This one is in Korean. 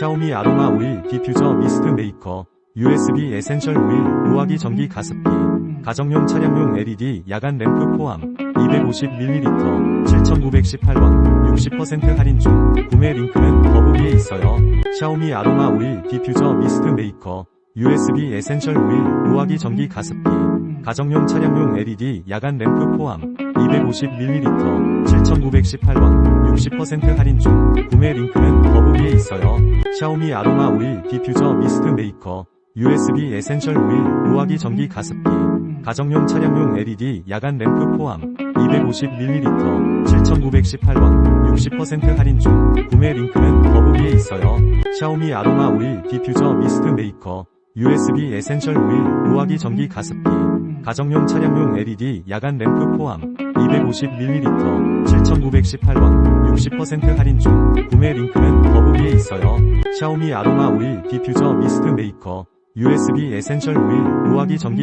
샤오미 아로마 오일 디퓨저 미스트 메이커 USB 에센셜 오일 무화기 전기 가습기 가정용 차량용 LED 야간 램프 포함 250ml 7,918원 60% 할인 중 구매 링크는 더보기에 있어요. 샤오미 아로마 오일 디퓨저 미스트 메이커 USB 에센셜 오일 무화기 전기 가습기 가정용 차량용 LED 야간 램프 포함 250ml 7,918원 60% 할인 중 구매 링크는 더보기에 있어요. 샤오미 아로마 오일 디퓨저 미스트 메이커 USB 에센셜 오일 무화기 전기 가습기 가정용 차량용 LED 야간 램프 포함 250ml 7,918원 60% 할인 중 구매 링크는 더보기에 있어요. 샤오미 아로마 오일 디퓨저 미스트 메이커 USB 에센셜 오일 무화기 전기 가습기 가정용 차량용 LED 야간 램프 포함 250ml 7,918원 60% 할인 중 구매 링크는 더보기에 있어요. 샤오미 아로마 오일 디퓨저 미스트 메이커 USB 에센셜 오일 무화기 전기